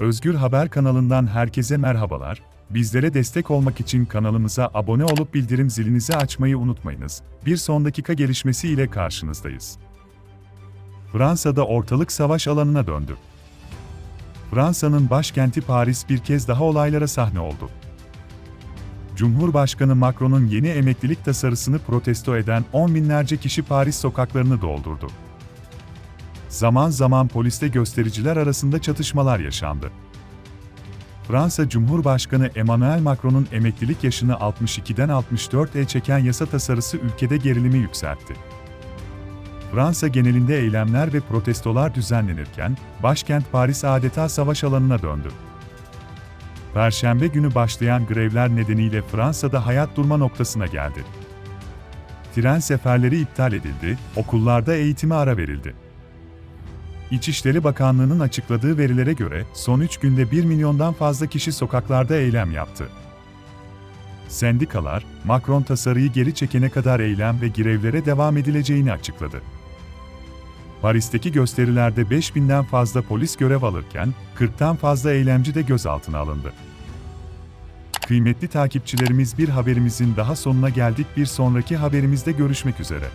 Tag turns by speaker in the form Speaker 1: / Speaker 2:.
Speaker 1: Özgür Haber kanalından herkese merhabalar. Bizlere destek olmak için kanalımıza abone olup bildirim zilinizi açmayı unutmayınız. Bir son dakika gelişmesi ile karşınızdayız. Fransa'da ortalık savaş alanına döndü. Fransa'nın başkenti Paris bir kez daha olaylara sahne oldu. Cumhurbaşkanı Macron'un yeni emeklilik tasarısını protesto eden on binlerce kişi Paris sokaklarını doldurdu. Zaman zaman polisle göstericiler arasında çatışmalar yaşandı. Fransa Cumhurbaşkanı Emmanuel Macron'un emeklilik yaşını 62'den 64'e çeken yasa tasarısı ülkede gerilimi yükseltti. Fransa genelinde eylemler ve protestolar düzenlenirken, başkent Paris adeta savaş alanına döndü. Perşembe günü başlayan grevler nedeniyle Fransa'da hayat durma noktasına geldi. Tren seferleri iptal edildi, okullarda eğitime ara verildi. İçişleri Bakanlığı'nın açıkladığı verilere göre son 3 günde 1 milyondan fazla kişi sokaklarda eylem yaptı. Sendikalar, Macron tasarıyı geri çekene kadar eylem ve grevlere devam edileceğini açıkladı. Paris'teki gösterilerde 5000'den fazla polis görev alırken, 40'tan fazla eylemci de gözaltına alındı. Kıymetli takipçilerimiz bir haberimizin daha sonuna geldik. Bir sonraki haberimizde görüşmek üzere.